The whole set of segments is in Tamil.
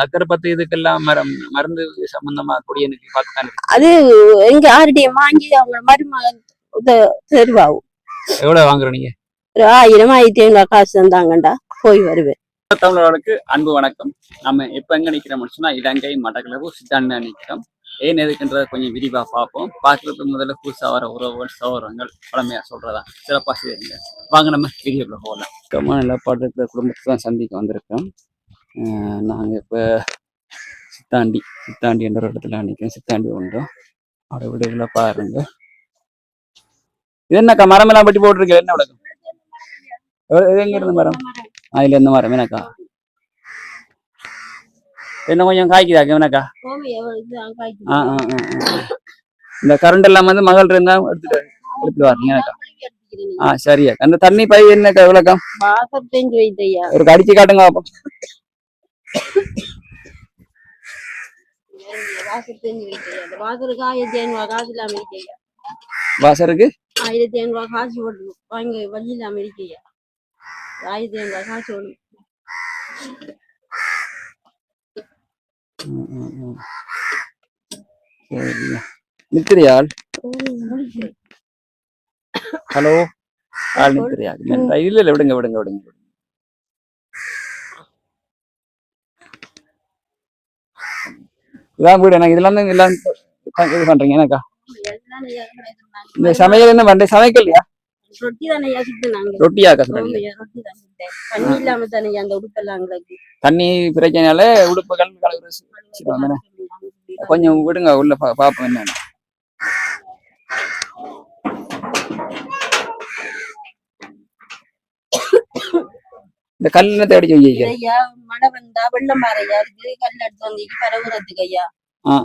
நக்கரை பத்து இதுக்கெல்லாம் மரம் மருந்து சம்பந்தமா இருக்கு. அது எங்க யார்கிட்டயும் வாங்கி அவங்க மருமகன் தெருவாகும் எவ்வளவு வாங்குற நீங்க? ஒரு ஆயிரம் ஆயிரத்தி ஐநூறு காசு தந்தாங்கண்டா. போய் வருவேன். தமிழர்களுக்கு அன்பு வணக்கம். நம்ம இப்ப எங்க நிக்கிறோம்னு சொன்னா இலங்கை மட்டக்களப்பு சித்தாண்ட நிக்கிறோம் ஏன் எதுக்குன்றத கொஞ்சம் விரிவா பார்ப்போம். பார்க்கறதுக்கு முதல்ல புதுசா வர உறவுகள் சௌரங்கள் பழமையா சொல்றதா சிறப்பா செய்யுங்க. வாங்க நம்ம வீடியோக்குள்ள போகலாம். கம்மா நிலப்பாட்டு குடும்பத்தை தான் சந்திக்க வந்திருக்கோம். அஹ் நாங்க இப்ப சித்தாண்டி சித்தாண்டி என்ற ஒரு இடத்துல நிற்கிறோம் சித்தாண்டி என்னக்கா மரம் எல்லாம் பட்டி போட்டிருக்கு என்ன விளக்கம் எவ்வளவு- இது எங்க இருந்து மரம்? அதுல இருந்து மரம் என்னக்கா? என்ன கொஞ்சம் காய்க்குதாக்க என்னக்கா? ஆ ஆ. இந்த கரண்ட் எல்லாம் வந்து மகள் இருந்தா எடுத்துட்டு எடுத்துட்டு வரீங்க எனக்கா ஆ சரியா அந்த தண்ணி பை என்னக்கா வைத்தையா ஒரு கடிச்சு காட்டுங்க பாப்போம் வாசருக்கு ஆயிரத்தி ஐநூறு காசு போட்டு வாங்க வழி இல்லாம இருக்கையா ஆயிரத்தி ஐநூறு காசு ஒண்ணு ம், ஹலோ? ஆள் நித்திரியா இல்ல இல்ல விடுங்க விடுங்க விடுங்க. இதான் வீடு. எனக்கு இதெல்லாம் தான் எல்லாம் இது பண்றீங்க. எனக்கா? இந்த சமையல் என்ன பண்றேன் சமைக்கலையா? ரொட்டியாக்கா தண்ணி பிரச்சனையால உடுப்புகள்? கொஞ்சம் விடுங்க உள்ள பாப்போம் என்னன்னு. இந்த கல்லுல தேடி ஐயா மழை வந்தா வெள்ளம் பாறையா இருக்கு கல் எடுத்து வந்து பரவுறதுக்கு ஐயா.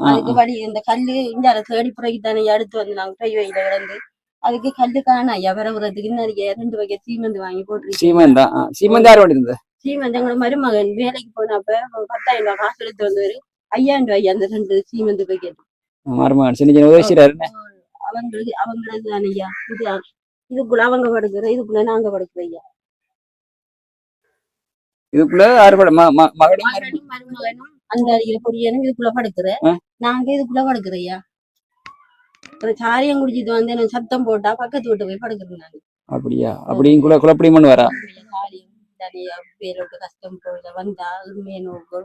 அதுக்கு வழி இந்த கல்லு இந்த தேடி புறக்கி தானே எடுத்து வந்து நாங்க கை வயில கிடந்து. அதுக்கு கல்லு காண ஐயா பரவுறதுக்கு. ஐயா ரெண்டு வகை சீமெந்து வாங்கி போட்டு சீமந்தா? சீமந்தா யார் வேண்டி இருந்தது சீமெந்து எங்களோட மருமகன். வேலைக்கு போனப்ப பத்தாயிரம் ரூபாய் காசு எடுத்து வந்தவரு ஐயாயிரம் ரூபாய் அந்த ரெண்டு சீமெந்து பேக்கெட் மருமகன். சின்ன சின்ன உதவி செய்யறாரு அவங்களுக்கு அவங்களது தானே ஐயா. இது இதுக்குள்ள அவங்க படுக்கிற இதுக்குள்ள நாங்க படுக்கிற ஐயா. இதுக்குள்ள ம- மகனும் மருமகனும். மகனும் மருமகனும் அந்த பொடியனும் இதுக்குள்ள படுக்கிற. நாங்க இதுக்குள்ள படுக்கிறையா சாரியம் குடிச்சிட்டு வந்து சத்தம் போட்டா பக்கத்து வீட்டு போய் படுக்கிறேன் நாங்க அப்படியா? அப்படியும் கூட குழப்படி வரா பேரோட கஷ்டம் போயில. வந்தா நோக்கு.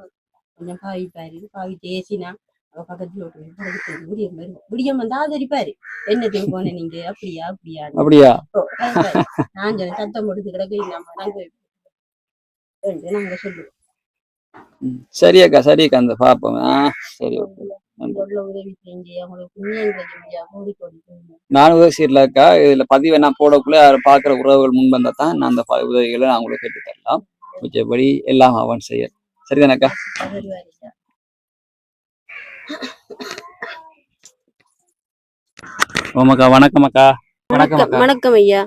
கொஞ்சம் பாவிப்பாரு பாவிட்டு ஏசினா அவ பக்கத்து வீட்டு வரும் விடியம் வந்தா ஆதரிப்பாரு. என்னத்துக்கு போன நீங்க? அப்படியா? அப்படியா? அப்படியா நான் சத்தம் போட்டு கிடக்கு நம்ம நாங்க என்று நாங்க சொல்லுவோம். ம், சரி அக்கா சரி அக்கா அந்த பாப்போம். சரி ஓகே. நான் உதவி செய்யல அக்கா. இதுல பதிவை நான் போடக்குள்ள யார் பாக்குற உறவுகள் முன் வந்தா தான் நான் அந்த உதவிகளை நான் உங்களுக்கு கேட்டு தரலாம். மிச்சபடி எல்லாம் அவன் செய்ய சரிதானக்கா. ஓமக்கா வணக்கம் அக்கா. வணக்கம் வணக்கம் ஐயா.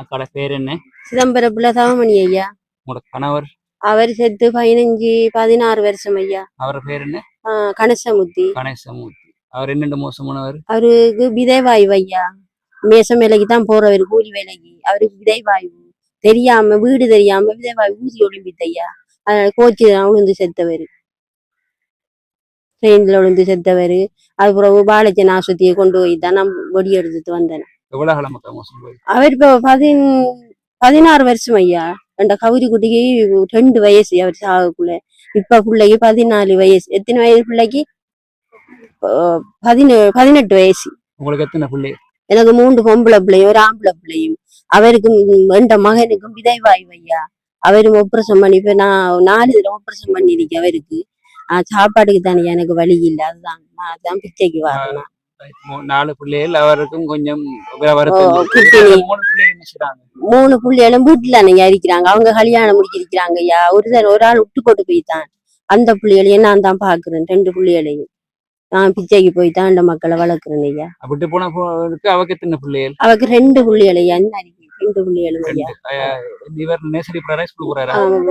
அக்காட பேர் என்ன? சிதம்பரப்புல தவமணி ஐயா. உங்களோட கணவர்? அவர் செத்து பதினஞ்சு பதினாறு வருஷம் ஐயா. அவர் பேர் என்ன? கணேசமூர்த்தி. கணேசமூர்த்தி. அவர் என்னென்ன மோசமானவர்? அவருக்கு விதைவாயு ஐயா. மேசம் வேலைக்கு தான் போறவர் கூலி வேலைக்கு. அவருக்கு விதைவாயு தெரியாம வீடு தெரியாம விதைவாயு ஊசி ஒளிம்பித்து ஐயா. கோச்சு விழுந்து செத்தவர். ட்ரெயின்ல விழுந்து செத்தவர். அதுக்கப்புறம் பாலச்சன் ஆஸ்பத்திரியை கொண்டு போய் தான் நான் வெடி எடுத்துட்டு வந்தேன் அவர் இப்போ பதின் பதினாறு வருஷம் ஐயா. அந்த கவுரி குட்டிக்கு ரெண்டு வயசு அவர் சாகக்குள்ள இப்ப பிள்ளைக்கு பதினாலு வயசு. எத்தனை வயசு பிள்ளைக்கு? அஹ் பதினேழு பதினெட்டு வயசு. உங்களுக்கு எத்தனை பிள்ளை? எனக்கு மூன்று பொம்பளை பிள்ளையும் ஒரு ஆம்பளை பிள்ளையும். அவருக்கும் எந்த மகனுக்கும் விதைவாயு ஐயா அவரும் ஆப்ரேஷன் பண்ணி இப்ப நான் நாலு தடவை ஆப்ரேஷன் பண்ணிருக்கேன் அவருக்கு. சாப்பாட்டுக்கு தானே எனக்கு வழி இல்லை. அதுதான் நான் அதான் பிச்சைக்கு வரேன் நாலு பிள்ளைகள் அவருக்கும் கொஞ்சம். மூணு பிள்ளைகளும் வீட்டுல அன்னைக்கு இருக்கிறாங்க அவங்க கல்யாணம் முடிச்சிருக்கிறாங்க ஐயா. ஒரு ஒரு ஆள் விட்டு போட்டு போய்த்தான் அந்த பிள்ளைகளையும் நான் தான் பாக்குறேன் ரெண்டு பிள்ளைகளையும். நான் பிச்சைக்கு போய் தான் அந்த மக்களை வளர்க்குறேன் ஐயா. விட்டு போன அவக்கு எத்தனை பிள்ளைகள்? அவருக்கு ரெண்டு பிள்ளைகள் ஐயா. ரெண்டு பிள்ளைகளும் ஐயா. இவர் நேசரி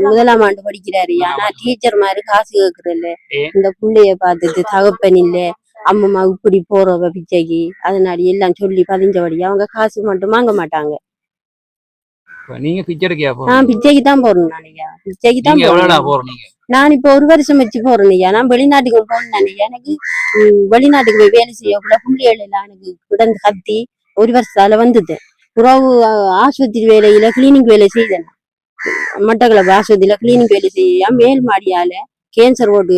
முதலாம் ஆண்டு படிக்கிறாரு ஐயா. நான் டீச்சர் மாதிரி காசு கேக்குறேன் ஏன்? இந்த புள்ளைய பார்த்துட்டு தகப்பன் இல்ல. அம்மம்மா இப்படி போறவ பிச்சைக்கு அதனால எல்லாம் சொல்லி பதிஞ்சபடி அவங்க காசு மட்டும் வாங்க மாட்டாங்க. நீங்க பிச்சை எடுக்கையா போறோம் நான் பிச்சைக்கு தான் போறேன் நான் ஐயா பிச்சைக்கு தான் போறேன். நான் இப்ப ஒரு வருஷம் வச்சு போறேன் ஐயா. நான் வெளிநாட்டுக்கு போனேன் எனக்கு வெளிநாட்டுக்கு போய் வேலை செய்யக்குள்ள புள்ளிகள் எல்லாம் எனக்கு கிடந்து கத்தி ஒரு வருஷத்தால வந்தது. புறவு அஹ், ஆஸ்பத்திரி வேலையில கிளினிக் வேலை செய்தேன். மட்டக்களப்பு ஆஸ்பத்திரியில கிளினிக் வேலை செய்ய மேல் மாடியால கேன்சர் ஓட்டு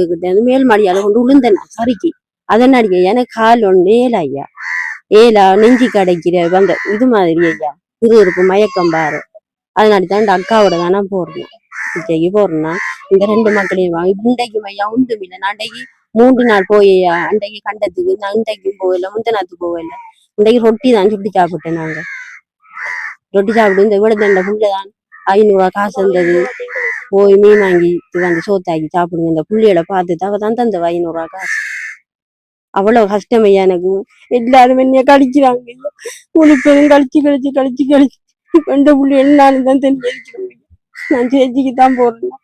மேல் மாடியால கொண்டு விழுந்தேன் சரிக்கு அதன் எனக்கு கால் ஒன்று ஏலா ஐயா. ஏலா நெஞ்சி கடைக்கிற வந்த இது மாதிரி ஐயா. இது இருப்பு மயக்கம் பாரு. அதனால தான் அக்காவோட தானே நான் இன்றைக்கு போறேன்னா இந்த ரெண்டு மக்களையும் வாங்க இன்றைக்கு ஐயா உண்டும் இல்லை. நான் அன்றைக்கு மூன்று நாள் போய் அன்றைக்கு கண்டத்துக்கு நான் இன்றைக்கும் போகல முந்தநாத்து போகல. இன்றைக்கு ரொட்டி தான் சுட்டி சாப்பிட்டேன் நாங்க. ரொட்டி சாப்பிட்டு இந்த விட தண்ட புள்ள தான் ஐநூறுரூவா காசு இருந்தது போய் மீன் வாங்கி வந்து சோத்தாக்கி சாப்பிடுங்க. இந்த புள்ளியோட பார்த்து தவ தான் தந்த ஐநூறுரூவா காசு. அவ்வளவு கஷ்டம் ஐயா எனக்கு. எல்லாரும் என்னைய கழிக்கிறாங்க ஐயா உனக்கு கழிச்சு கழிச்சு கழிச்சு கழிச்சு கண்ட புள்ளி என்னாலும் தான் தெரிஞ்சு தெரிஞ்சிருக்கிறேன் நான் சேச்சிக்கு தான் போறேன்.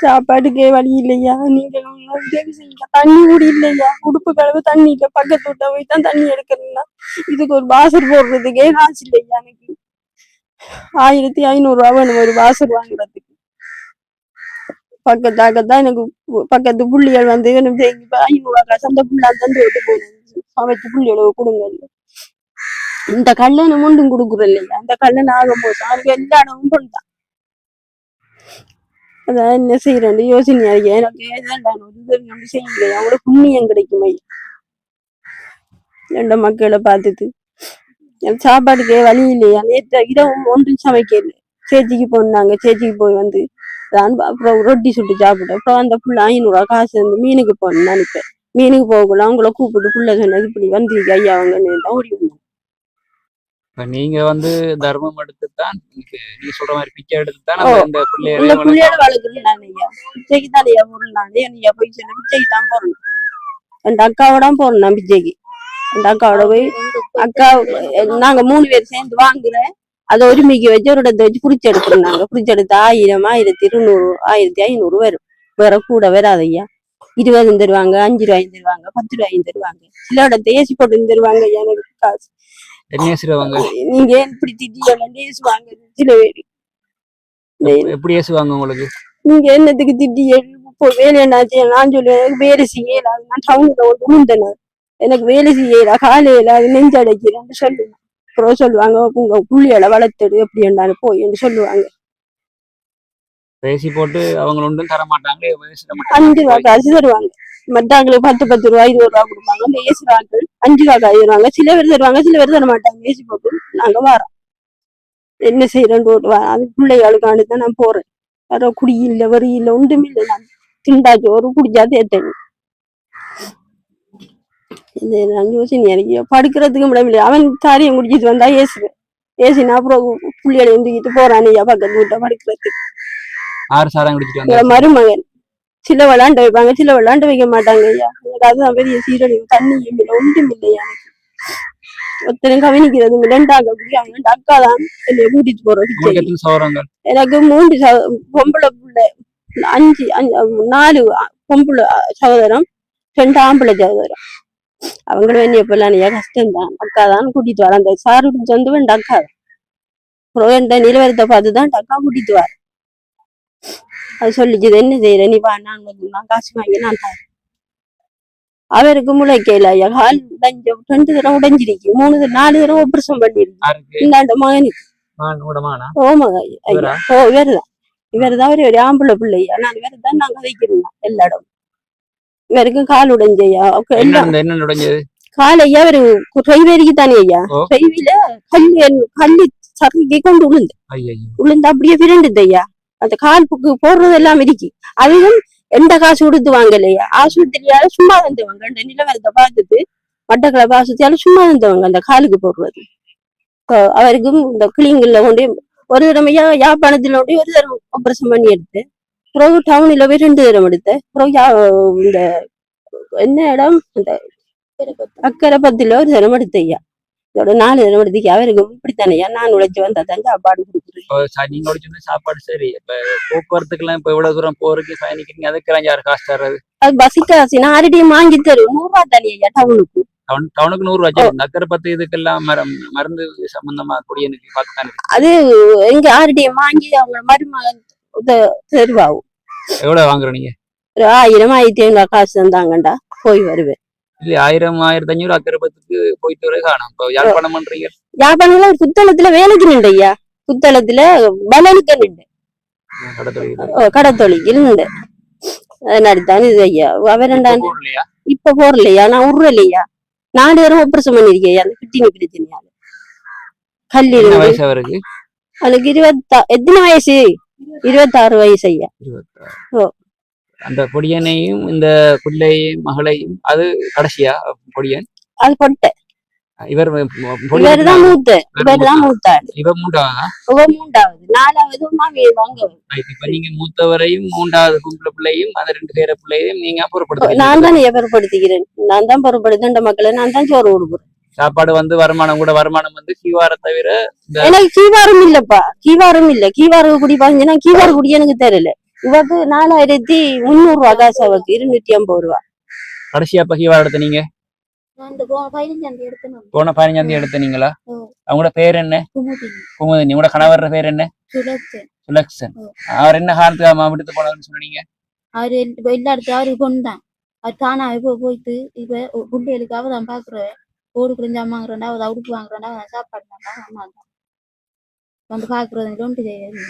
சாப்பாட்டுக்கே வழி இல்லையா? நீங்க உதவி செய்யுங்க தண்ணி கூட இல்லையா? உடுப்பு கழுவு தண்ணி இல்ல பக்கத்து விட்ட போய் தான் தண்ணி எடுக்கணும்னா இதுக்கு ஒரு வாசர் போடுறதுக்கே காசு இல்லையா எனக்கு? ஆயிரத்தி ஐநூறு ரூபா வேணும் ஒரு வாசர் வாங்குறதுக்கு. பக்கத்தாக்கத்தான் எனக்கு பக்கத்து புள்ளிகள் வந்து எனக்கு ஐநூறு காசு அந்த புள்ளா தந்து விட்டு போனேன் சமைச்சு புள்ளிகளை கொடுங்க இந்த கல்லணை முண்டும் கொடுக்குறோம் இல்லையா அந்த கல்லணை ஆக போது அவனுக்கு எல்லா இடமும் கொண்டான் அதான் என்ன செய்யறேன் யோசனை இருக்கு. எனக்கு ஏதாண்டான ஒரு உதவி ஒன்று செய்யலையா அவங்களோட புண்ணியம் கிடைக்கும் ஐயா. ரெண்டு மக்களை பார்த்துட்டு. சாப்பாடுக்கு வழி இல்லையா? நேற்று இரவும் ஒன்றும் சமைக்கல. சேச்சிக்கு போனாங்க. சேச்சிக்கு போய் வந்து தான் அப்புறம் ரொட்டி சுட்டு சாப்பிட்டேன் அப்புறம் அந்த புள்ள ஐநூறுரூவா காசு வந்து மீனுக்கு போகணும்னு நினைப்பேன். மீனுக்கு போகக்குள்ள அவங்கள கூப்பிட்டு புள்ள சொன்னது இப்படி வந்து ஐயா அவங்கன்னு தான் ஓடி இப்ப நீங்க வந்து தர்மம் எடுத்துத்தான் நீங்க நீங்க சொல்ற மாதிரி பிச்சை எடுத்துத்தான் ஓ. அந்த பிள்ளைய இந்த புள்ளையோட வளர்க்குறேன் நான் ஐயா. பிச்சைக்கு தான் ஐயா நான். ஐயா போய் சொன்ன பிச்சைக்கு தான் போறேன் என் அக்காவோட போறேன் நான் பிச்சைக்கு. என் அக்காவோட போய் அக்கா நாங்க மூணு பேர் சேர்ந்து வாங்குறேன். அதை ஒருமிக்க வச்சு ஒரு இடத்த வச்சு புடிச்சு எடுக்கிறோம் நாங்க புடிச்சு எடுத்து ஆயிரம் ஆயிரத்தி இருநூறு ஆயிரத்தி ஐநூறு வரும். வேற கூட வராது ஐயா இருபது தருவாங்க அஞ்சு ரூபாயும் தருவாங்க பத்து ரூபாயும் தருவாங்க. சில இடத்த ஏசி போட்டு தருவாங்க எனக்கு காசு. என்ன நீங்க இப்படி திட்டியெல்லாம் ஏசுவாங்க சில பேர். எப்படி ஏசுவாங்க உங்களுக்கு? நீங்க என்னத்துக்கு திட்டி இப்போ வேலை என்னாச்சு நான் சொல்லுவேன் எனக்கு வேலை செய்யல நான் டவுன்ல உளுந்தேன் எனக்கு வேலை செய்யல காலையில அது நெஞ்சு அடைக்கிறேன்னு சொல்லுவேன் அப்புறம் சொல்லுவாங்க உங்க புள்ளிகளை வளர்த்துடு எப்படி இருந்தாலும் போய் என்று சொல்லுவாங்க. பேசி போட்டு அவங்க ஒன்றும் தர மாட்டாங்களே பேசுற அஞ்சு ரூபா மாட்டாங்க காசு தருவாங்க. மற்றவங்களுக்கு பத்து பத்து ரூபா இருபது ரூபா கொடுப்பாங்க. இந்த ஏசுறாங்க அஞ்சு ரூபா காசு தருவாங்க. சில பேர் தருவாங்க சில பேர் தர மாட்டாங்க ஏசி போட்டு நாங்க வரோம் என்ன செய்யறேன் அது பிள்ளைகளுக்காண்டு தான் நான் போறேன். வேற குடி இல்ல வரி இல்ல ஒன்றுமே இல்லை. நான் திண்டா சோறு குடிச்சா தேத்தேன். இது நான் யோசனை எனக்கு படுக்கிறதுக்கு இடம் இல்லை அவன் தாரியம் குடிச்சிட்டு வந்தா ஏசுவேன். ஏசினா அப்புறம் புள்ளிகளை எழுந்திக்கிட்டு போறான். ஐயா பக்கத்து வீட்டை படுக்கிறதுக்கு. ஆறு சாரம் குடிச்சிட்டு மருமகன். சில விளாண்டு வைப்பாங்க. சில விளாண்டு வைக்க மாட்டாங்க ஐயா. எனக்கு அதுதான் பெரிய சீரழிவு. தண்ணியும் இல்லை ஒன்றும் இல்லையா எனக்கு. ஒருத்தரும் கவனிக்கிறது ரெண்டாக குடிக்காங்க அக்கா தான். என்னை கூட்டிட்டு போறோம் எனக்கு மூன்று பொம்பளை பிள்ளை. அஞ்சு அஞ்சு நாலு பொம்பளை சகோதரம். ரெண்டு ஆம்பளை சகோதரம். அவங்களும் என்ன எப்பெல்லாம் கஷ்டம்தான் அக்கா தான்? கூட்டிட்டு வர அந்த சாரு சொந்த வேண்ட அக்கா. என் நிலவரத்தை பார்த்து தான் அக்கா கூட்டிட்டு வர அது சொல்லிச்சு "இது என்ன செய்யற? நீ வா நான் நான் காசு வாங்கி நான் தரேன். அவருக்கு முளைக்கல ஐயா. கால் உடைஞ்ச ரெண்டு தடவை உடைஞ்சிருக்கு. மூணு நாலு தடவை ஆபரேஷன் பண்ணிருக்கு இந்தாண்ட மகனுக்கு. ஓமாங்க ஐயா? ஓ இவர்தான். இவர்தான் ஒரு ஆம்பளை பிள்ளையா நான் இவர்தான் நாங்க வைக்கிறோம் எல்லா இடம் இவருக்கு கால் உடைஞ்சையா என்ன நடந்தது கால் ஐயா ஒரு கைவேரிக்கு தானே ஐயா ஓ. கைவில கல்லு கல்லு சறுக்கி கொண்டு ஐயோ விழுந்து அப்படியே விரண்டுது ஐயா அந்த கால் புக்கு போடுறது எல்லாம் இருக்கு அதுவும் எந்த காசு கொடுத்து வாங்கலையா ஆஸ்பத்திரியால சும்மா வந்தவங்க அந்த நிலவரத்தை பார்த்துட்டு மட்டக்களப்பு ஆஸ்பத்திரியால சும்மா வந்தவங்க அந்த காலுக்கு போடுறது அவருக்கும் இந்த கிளிங்கல்ல கொண்டு ஒரு தடவையா யாழ்ப்பாணத்துல கொண்டு ஒரு தடவை ஆபரேஷன் பண்ணி எடுத்து பிறகு டவுனில் போய் ரெண்டு தடவை எடுத்தேன். பிறகு இந்த என்ன இடம்? இந்த அக்கறை பத்துல ஒரு தடவை எடுத்த ஐயா. இதோட நாலு தடவை எடுத்துக்கு அவருக்கும் இப்படித்தானே ஐயா? நான் உழைச்சு வந்தா தான் சாப்பாடு கொடுக்குறேன் நீங்க சொன்ன சாப்பாடு சரி. இப்ப போக்குவரத்துக்கெல்லாம் இப்ப இவ்வளவு தூரம் போறதுக்கு பயணிக்கிறீங்க அதுக்கெல்லாம் யாரு காசு தர்றது? அது பஸ் காசு. நான் ஆல்ரெடி வாங்கி தரும் நூறு ரூபா தானே ஐயா டவுனுக்கு டவுன் டவுனுக்கு நூறு ரூபா சரி, இந்த அக்கறை பத்து இதுக்கெல்லாம் மருந்து சம்பந்தமா குடியனுக்கு பார்த்துத்தானே இருக்கு. அது எங்க ஆல்ரெடி வாங்கி அவங்க மருமகன் தெருவாகும் எவ்வளவு வாங்குற நீங்க ஒரு ஆயிரம் ஆயிரத்தி ஐநூறு காசு தந்தாங்கண்டா போய் வருவேன் இல்ல ஆயிரம் ஆயிரத்தி அஞ்சூறு அக்கரபத்துக்கு போயிட்டு வர காணும் இப்போ யாழ்ப்பாணம் பண்றீங்க யாழ்ப்பாணம்ல ஒரு புத்தளத்துல வேலைக்கு நின்று ஐயா புத்தளத்துல பலனுக்கு நின்று கடத்தொழில் நின்று அதனாடித்தான் இது ஐயா அவரண்டான் இப்ப போறலையா நான் உருளையா நாலு தரம் ஆபரேஷன் பண்ணிருக்கேன் அந்த கிட்னி பிரச்சனையால கல்லு இருந்து வயசு அவருக்கு அவனுக்கு இருபத்தா எத்தனை வயசு இருபத்தாறு வயசு ஐயா ஓ. அந்த பொடியனையும் இந்த பிள்ளையும் மகளையும் அது கடைசியா பொடியன் அது பொட்டை. இவர் இவர் தான் மூத்த. இவர் தான் மூத்தாள் இவர் மூன்றாவதா? இவ மூன்றாவது. நாலாவது மாவி வாங்க. இப்ப நீங்க மூத்தவரையும் மூன்றாவது கும்பல பிள்ளையும் அந்த ரெண்டு பேர பிள்ளையும் நீங்க நான் அப்புறப்படுத்த தான் பொறுப்படுத்திக்கிறேன் நான் தான் பொறுப்படுத்த இந்த மக்களை நான் தான் சோறு கொடுக்குறேன். சாப்பாடு வந்து வருமானம் கூட வருமானம் வந்து கியூஆர தவிர எனக்கு கீவாரும் இல்லப்பா. கீவாரும் இல்ல. கீவாரு குடி பாஞ்சனா கீவாரு குடி எனக்கு தெரியல. இவக்கு நாலாயிரத்தி முந்நூறு ரூபா காசு அவக்கு இருநூத்தி ஐம்பது ரூபா. கடைசியா இப்ப கியூஆர் எடுத்த நீங்க போன பதினஞ்சாம் தேதி எடுத்த நீங்களா ஓ. அவங்களோட பேர் என்ன? குமுதி குமுதினி. உங்களோட கணவர் பேர் என்ன? சுலக்ஷன். அவர் என்ன காரணத்துக்கு அம்மா விடுத்து போனதுன்னு சொன்னீங்க? அவரு எல்லா இடத்துல அவரு கொண்டான் அவர் தானா இப்ப போயிட்டு இப்ப குண்டிகளுக்கு அவ தான் பாக்குறவ ஓடு குளிஞ்சு அம்மாங்கிறா அவ உடுப்பு வாங்குறா அவன் சாப்பாடு தான். வந்து பாக்குறது ஒன்று செய்யாது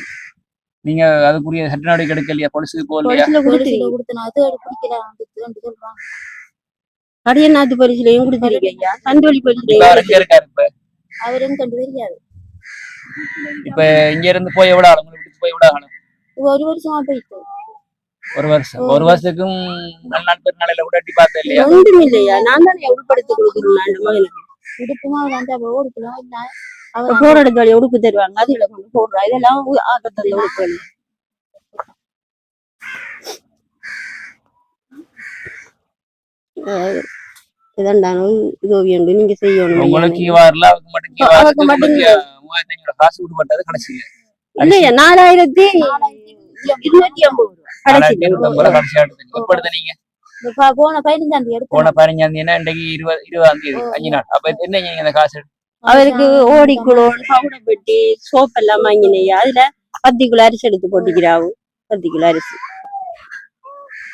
நீங்க அதுக்குரிய சட்ட நடவடிக்கை எடுக்கலையா போலீஸுக்கு போகலையா? போலீஸ்ல போலீஸ்ல கொடுத்துருக்கீங்க கொடுத்து நான் அது பிடிக்கல வந்து சொல்றாங்க. அடியநாத்து போலீஸ்லயும் கொடுத்துருக்கீங்க அவர் எங்க இருக்காரு இப்ப அவர் எங்க கண்டு தெரியாது இப்ப இங்க இருந்து போய் எவ்வளவு விட்டு போய் எவ்வளவு ஆகும் இப்ப ஒரு வருஷமா போயிட்டு. ஒரு வருஷம். ஒரு வருஷத்துக்கும் நல்ல நாள் பெருநாளையில கூட எட்டி பார்த்தேன் இல்லையா? ஒன்றும் இல்லையா? நான் தானே உடுப்படுத்தி கொடுக்குறேன் நான் இந்த மகனுக்கு உடுப்புமா வந்து அவ ஓடுக்கலாம் இல்ல அவன் போற இடத்துல உடுப்பு தருவாங்க. அதுல கொண்டு போடுறா. இதெல்லாம் ஆட்டத்துல உடுப்பு இதாண்டானும் இது உண்டு நீங்க செய்யணும் உங்களுக்கு ஐயா. கியூஆர்ல அவருக்கு மட்டும் கியூஆர் அவருக்கு மட்டும் மூவாயிரத்தி ஐநூறு காசு விடுபட்டது கடைசி இல்லையா? நாலாயிரத்தி இருநூத்தி ஐம்பது நீங்க போன பதினஞ்சாம் தேதி போன பதினஞ்சாம் தேதி இன்றைக்கு இருபது இருபதாம் தேதி அஞ்சு நாள். அப்ப என்ன இந்த காசு அவருக்கு ஓடிக்குளம் பவுடர் பெட்டி சோப் எல்லாம் வாங்கினையா அதுல பத்து கிலோ அரிசி எடுத்து போட்டுக்கிறாவு. பத்து கிலோ அரிசி.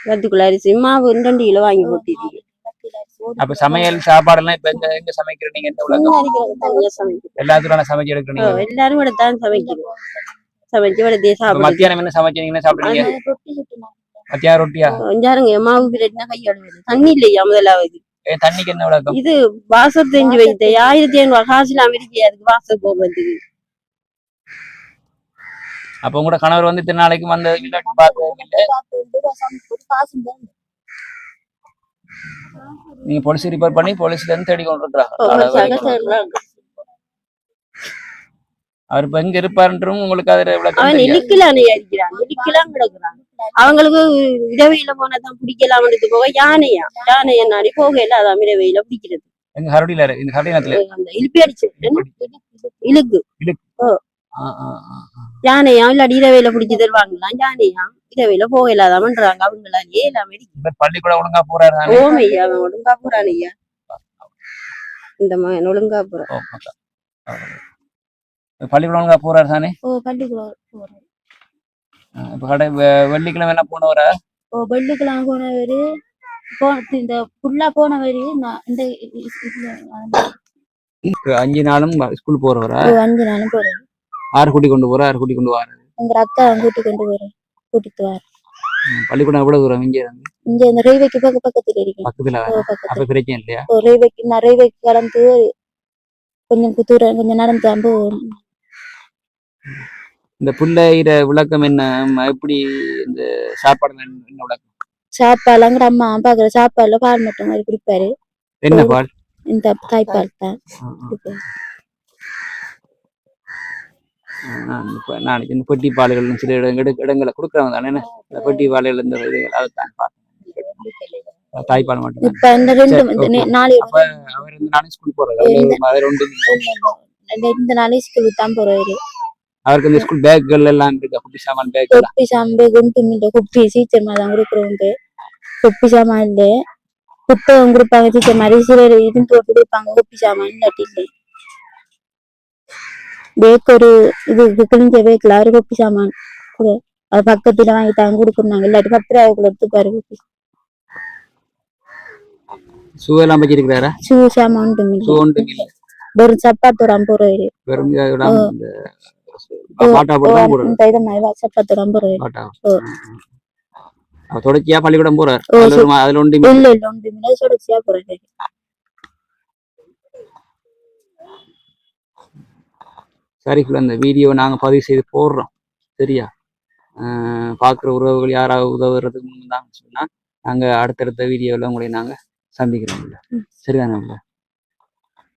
பத்து கிலோ அரிசி. மாவு ரெண்டு கிலோ வாங்கி போட்டிருக்கீங்க அப்ப சமையல் சாப்பாடு எல்லாம் இப்ப எங்க எங்க சமைக்கிற நீங்க இந்த உலகம்? தனியா சமைக்கிறோம் எல்லாத்துக்கும் சமைச்சு எடுக்கிறீங்க. எல்லாரும் கூட தான் சமைக்கிறோம் சமைச்சு விடத்தே இப்ப சாப்பிடுறது. மத்தியானம் என்ன சமைச்சீங்க என்ன சாப்பிடுறீங்க? ரொட்டி சுட்டுனாங்க மத்தியானம் ரொட்டியா? கொஞ்சாருங்க மாவு பிரட்டினா கையாடுவது தண்ணி இல்லையா முதலாவது? ஏ, தண்ணிக்கு என்ன விளக்கம்? இது வாசல் தெரிஞ்சு வைத்த ஆயிரத்தி ஐநூறு காசுல அமெரிக்கா அதுக்கு வாசல் போகிறதுக்கு. அப்ப உங்களோட கணவர் வந்து இத்தனை நாளைக்கு வந்த நீங்க போலீஸ் ரிப்போர்ட் பண்ணி போலீஸ்ல இருந்து தேடி கொண்டு இருக்கிறாங்க அவர் இப்ப எங்க இருப்பாருன்றும் உங்களுக்கு அதுல அவன். இழுக்கலானே இருக்கிறான் இழுக்கலாம் கிடக்குறான்? அவங்களுக்கு இரவையில போனதான் பிடிக்கலாம்னு போக யானையா? யானைய நாடி போகையில அதான் இரவையில பிடிக்கிறது. எங்க ஹரடியில இந்த அந்த இழுப்பி அடிச்சு இழுக்கு. யானையா? இல்லாட்டி இரவையில பிடிச்சு தருவாங்களாம் யானையா? இரவையில போகலாதான் பண்றாங்க. அவங்களாலே எல்லாமே பள்ளிக்கூடம் ஒழுங்கா போறாரு? ஓமையா? அவன் ஒழுங்கா போறான் ஐயா. இந்த மகன் ஒழுங்கா போறான். பள்ளிக்கூடம் போறாரு தானே? ஓ பள்ளிக்கூடம் போறேன் ஆ, இப்ப கடை வெள்ளிக்கிழமை என்ன போனவரா? ஓ பள்ளிக்கூடம் போனவரு போ இந்த ஃபுல்லா போனவரு இந்த அஞ்சு நாளும் ஸ்கூல் போறவரா? அஞ்சு நாளும் போறேன் ஆறு குட்டி கொண்டு போறா? ஆறு குட்டி கொண்டு வர. எங்க அக்கா கூட்டி கொண்டு போறேன் கூட்டிட்டு வர. பள்ளிக்கூடம் எவ்வளவு தூரம்? இங்க இருந்து? இங்க இந்த ரயில்வேக்கு பக்க பக்கத்துல இருக்கேன் பக்கத்துல அப்ப பிரச்சனை இல்லையா? ரயில்வேக்கு நான் ரயில்வேக்கு கடந்து கொஞ்சம் தூரம் கொஞ்சம் நடந்து தான் போகணும். இந்த பிள்ளைகிற விளக்கம் என்ன? எப்படி இந்த சாப்பாடு என்ன விளக்கம்? சாப்பாடுலாம் அம்மா பாக்குற சாப்பாடுல பால் மட்டும் மாதிரி குடிப்பாரு. என்ன பால்? இந்த தாய்ப்பால் தான். நான் இந்த பெட்டி பால்கள் சில இடங்கள் இடங்களை கொடுக்குறவங்க தானே? இந்த பெட்டி பால்கள் இந்த இதுகள் அதைத்தான் பார்த்தேன் தாய்ப்பால் மட்டும் இப்ப இந்த ரெண்டு சரி, இந்த நே- okay. நாலு அப்ப அவர் இந்த நாளைக்கு ஸ்கூல் போறாரு அவர் ரெண்டு இந்த- இந்த நாளே ஸ்கூலுக்கு தான் போறவரு அவருக்கு இந்த ஸ்கூல் பேக்குகள் எல்லாம் இருக்கு குட்டி சாமான் பேக் குப்பி சாம்பு குண்டு மில்ல குப்பி சீச்சர் தான் கொடுக்குறவங்க குப்பி சாமான் இல்ல புத்தகம் கொடுப்பாங்க டீச்சர் மாதிரி. சிலர் இது போட்டு கொடுப்பாங்க குப்பி சாமான் இல்லாட்டி இல்லை. பேக் ஒரு இது கிழிஞ்ச பேக்ல ஒரு குப்பி சாமான் கூட. அது பக்கத்துல வாங்கி தாங்க கொடுக்குறாங்க இல்லாட்டி பத்து ரூபாய்க்குள்ள எடுத்து பாரு சுவெல்லாம் வச்சிருக்கிறாரா? ஷூ சாமான் ஒன்றும் ஷூ இல்லை வெறும் சப்பாத்தோட ஐம்பது ரூபாய் வெறும் தொடர்ச்சியா பள்ளிக்கூடம் போறார் அதுல ஒன்று இல்ல இல்ல ஒன்று இல்லை சொடச்சியா போறேன் சரி. இந்த வீடியோவை நாங்க பதிவு செய்து போடுறோம். சரியா? பார்க்குற உறவுகள் யாராவது உதவுறதுக்கு முன்னாங்க சொன்னா நாங்க அடுத்தடுத்த வீடியோவில் உங்களை நாங்க சந்திக்கிறோம் சரிதானே